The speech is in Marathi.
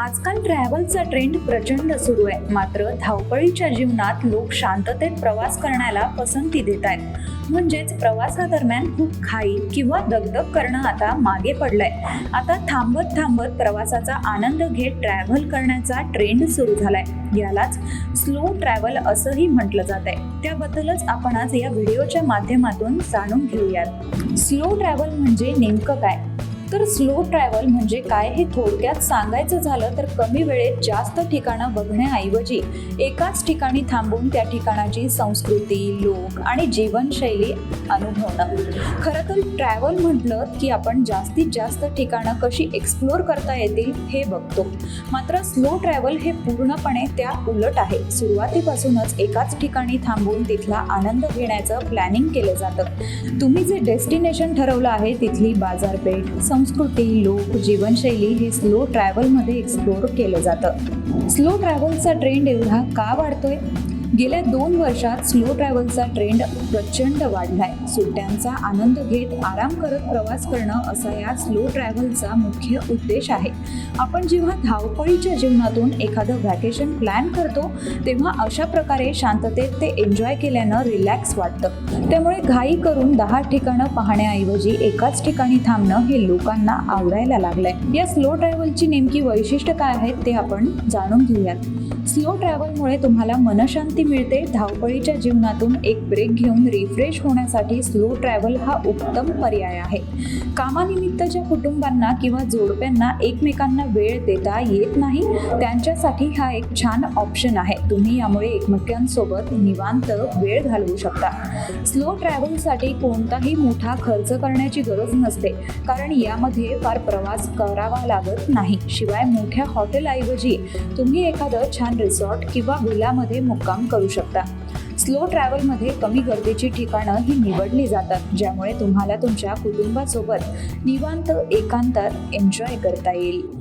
आजकाल ट्रॅव्हलचा ट्रेंड प्रचंड सुरू आहे. मात्र धावपळीच्या जीवनात लोक शांततेत प्रवास करण्याला पसंती देत आहेत. म्हणजेच प्रवासादरम्यान खूप खाई किंवा दगदग करणं आता मागे पडलंय. आता थांबत थांबत प्रवासाचा आनंद घेत ट्रॅव्हल करण्याचा ट्रेंड सुरू झालाय. यालाच स्लो ट्रॅव्हल असंही म्हटलं जात आहे त्याबद्दलच आपण आज या व्हिडिओच्या माध्यमातून जाणून घेऊयात. स्लो ट्रॅव्हल म्हणजे नेमकं काय? तर स्लो ट्रॅव्हल म्हणजे काय हे थोडक्यात सांगायचं झालं तर कमी वेळेत जास्त ठिकाणं बघण्याऐवजी एकाच ठिकाणी थांबून त्या ठिकाणाची संस्कृती लोक आणि जीवनशैली अनुभवणं. खरं तर ट्रॅव्हल म्हटलं की आपण जास्तीत जास्त ठिकाणं कशी एक्सप्लोअर करता येतील हे बघतो. मात्र स्लो ट्रॅव्हल हे पूर्णपणे त्या उलट आहे. सुरुवातीपासूनच एकाच ठिकाणी थांबून तिथला आनंद घेण्याचं प्लॅनिंग केलं जातं. तुम्ही जे डेस्टिनेशन ठरवलं आहे तिथली बाजारपेठ संस्कृती लोक जीवनशैली हे स्लो ट्रॅव्हलमध्ये एक्सप्लोअर केलं जातं. स्लो ट्रॅव्हलचा ट्रेंड एवढा का वाढतोय? गेल्या दोन वर्षात स्लो ट्रॅव्हलचा ट्रेंड प्रचंड वाढलाय. सुट्ट्यांचा आनंद घेत आराम करत प्रवास करणं असा या स्लो ट्रॅव्हलचा मुख्य उद्देश आहे. आपण जेव्हा धावपळीच्या जीवनातून एखादं व्हॅकेशन प्लॅन करतो तेव्हा अशा प्रकारे शांततेत ते एन्जॉय केल्यानं रिलॅक्स वाटतं. त्यामुळे घाई करून दहा ठिकाणं पाहण्याऐवजी एकाच ठिकाणी थांबणं हे लोकांना आवडायला लागलंय. या स्लो ट्रॅव्हलची नेमकी वैशिष्ट्य काय आहेत ते आपण जाणून घेऊयात. स्लो ट्रॅव्हलमुळे तुम्हाला मनशांती मिळते. धावपळीच्या जीवनातून एक ब्रेक घेऊन रिफ्रेश होण्यासाठी स्लो ट्रॅव्हल हा उत्तम पर्याय आहे. कामानिमित्तच्या कुटुंबांना किंवा जोडप्यांना एकमेकांना वेळ देता येत नाही त्यांच्यासाठी हा एक छान ऑप्शन आहे. तुम्ही यामुळे एकमेकांसोबत निवांत वेळ घालवू शकता. स्लो ट्रॅव्हलसाठी कोणताही मोठा खर्च करण्याची गरज नसते कारण यामध्ये फार प्रवास करावा लागत नाही. शिवाय मोठ्या हॉटेलऐवजी तुम्ही एखादं छान रिसॉर्ट किंवा विलामध्ये मुक्काम करू शकता. स्लो ट्रॅव्हलमध्ये कमी गर्दीची ठिकाणं ही निवडली जातात ज्यामुळे तुम्हाला तुमच्या कुटुंबासोबत निवांत एकांतात एन्जॉय करता येईल.